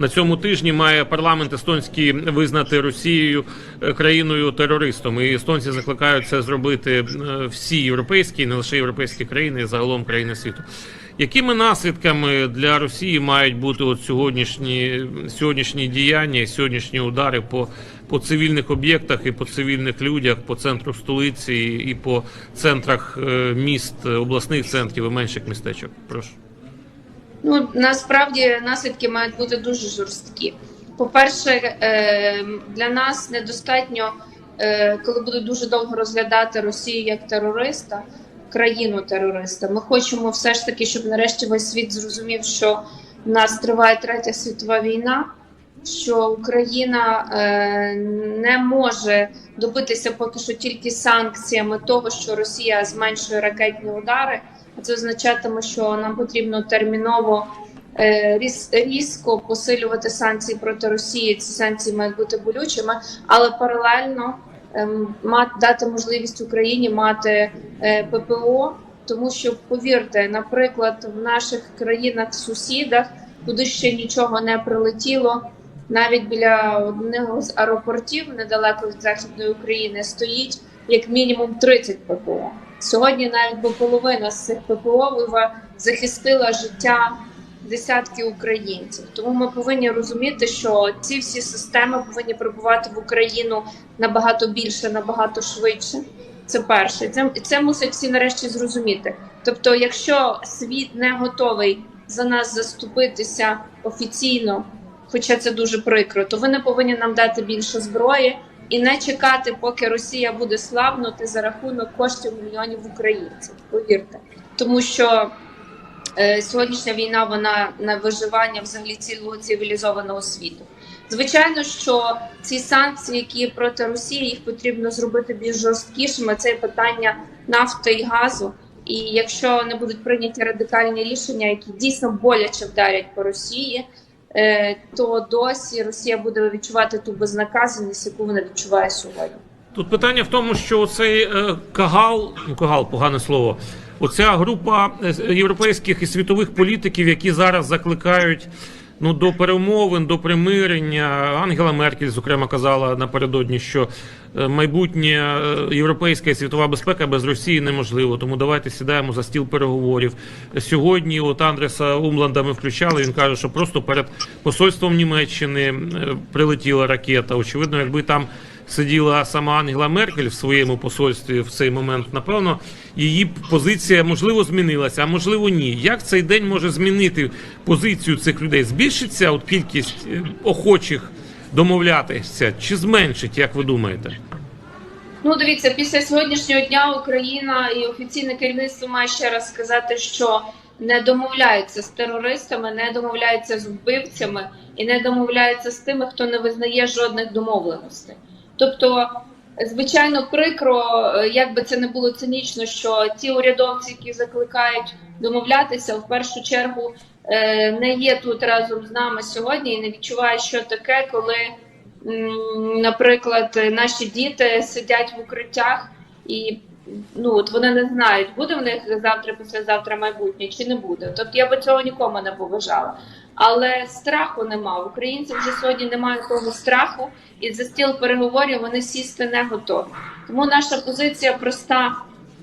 на цьому тижні має парламент естонський визнати Росією е, країною терористом. І естонці закликають це зробити е, всі європейські, не лише європейські країни, і загалом країни світу. Якими наслідками для Росії мають бути от сьогоднішні сьогоднішні діяння, сьогоднішні удари по, по цивільних об'єктах і по цивільних людях, по центру столиці і по центрах е, міст, обласних центрів і менших містечок? Прошу. Ну насправді наслідки мають бути дуже жорсткі. По-перше, е, для нас недостатньо, е, коли будуть дуже довго розглядати Росію як терориста, країну терориста. Ми хочемо все ж таки, щоб нарешті весь світ зрозумів, що в нас триває третя світова війна, що Україна е, не може добитися поки що тільки санкціями того, що Росія зменшує ракетні удари. Це означатиме, що нам потрібно терміново е, різ- різко посилювати санкції проти Росії. Ці санкції мають бути болючими, але паралельно ем, дати можливість Україні мати е, ППО, тому що повірте, наприклад, в наших країнах-сусідах, куди ще нічого не прилетіло. Навіть біля одного з аеропортів недалеко від західної України стоїть як мінімум 30 ППО. Сьогодні навіть би половина з цих ППО захистила життя десятки українців. Тому ми повинні розуміти, що ці всі системи повинні прибувати в Україну набагато більше, набагато швидше. Це перше, це це мусять всі нарешті зрозуміти. Тобто, якщо світ не готовий за нас заступитися офіційно, хоча це дуже прикро, то ви не повинні нам дати більше зброї і не чекати, поки Росія буде славнути за рахунок коштів мільйонів українців. Повірте, тому що е, сьогоднішня війна вона на виживання взагалі цілого цивілізованого світу. Звичайно, що ці санкції, які проти Росії, їх потрібно зробити більш жорсткішими. Це питання нафти і газу. І якщо не будуть прийняті радикальні рішення, які дійсно боляче вдарять по Росії, то досі Росія буде відчувати ту безнаказаність, яку вона відчуває сьогодні. Тут питання в тому, що цей е, кагал, ну кагал, погане слово. Оця група е, європейських і світових політиків, які зараз закликають ну до перемовин, до примирення. Ангела Меркель, зокрема, казала напередодні, що е, майбутнє е, європейська і світова безпека без Росії неможливо. Тому давайте сідаємо за стіл переговорів. Сьогодні, от Андреса Умланда ми включали. Він каже, що просто перед посольством Німеччини е, прилетіла ракета. Очевидно, якби там сиділа сама Ангела Меркель в своєму посольстві в цей момент, напевно, її позиція можливо змінилася, а можливо ні. Як цей день може змінити позицію цих людей? Збільшиться от кількість е, охочих домовлятися чи зменшить, як ви думаєте? Ну, дивіться, після сьогоднішнього дня Україна і офіційне керівництво має ще раз сказати, що не домовляється з терористами, не домовляється з вбивцями і не домовляється з тими, хто не визнає жодних домовленостей. Тобто, звичайно, прикро, е, як би це не було цинічно, що ті урядовці, які закликають домовлятися, в першу чергу е, не є тут разом з нами сьогодні і не відчувають, що таке, коли наприклад, наші діти сидять в укриттях і ну от вони не знають, буде в них завтра, післязавтра майбутнє чи не буде. Тобто я би цього нікому не побажала. Але страху нема. Українців вже сьогодні немає того страху, і за стіл переговорів вони сісти не готові. Тому наша позиція проста,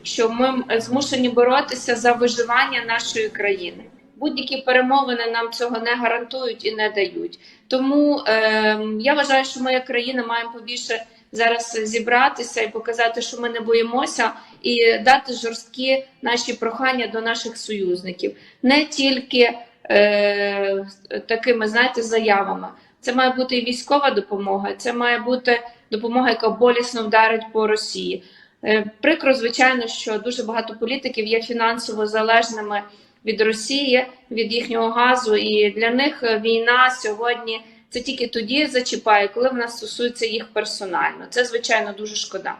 що ми змушені боротися за виживання нашої країни. Будь-які перемовини нам цього не гарантують і не дають. Тому е, я вважаю, що ми як країна маємо побільше зараз зібратися і показати, що ми не боїмося, і дати жорсткі наші прохання до наших союзників, не тільки е, такими, знаєте, заявами. Це має бути і військова допомога, це має бути допомога, яка болісно вдарить по Росії. Е, Прикро, звичайно, що дуже багато політиків є фінансово залежними від Росії, від їхнього газу, і для них е, війна сьогодні це тільки тоді зачіпає, коли вона стосується їх персонально. Це звичайно дуже шкода.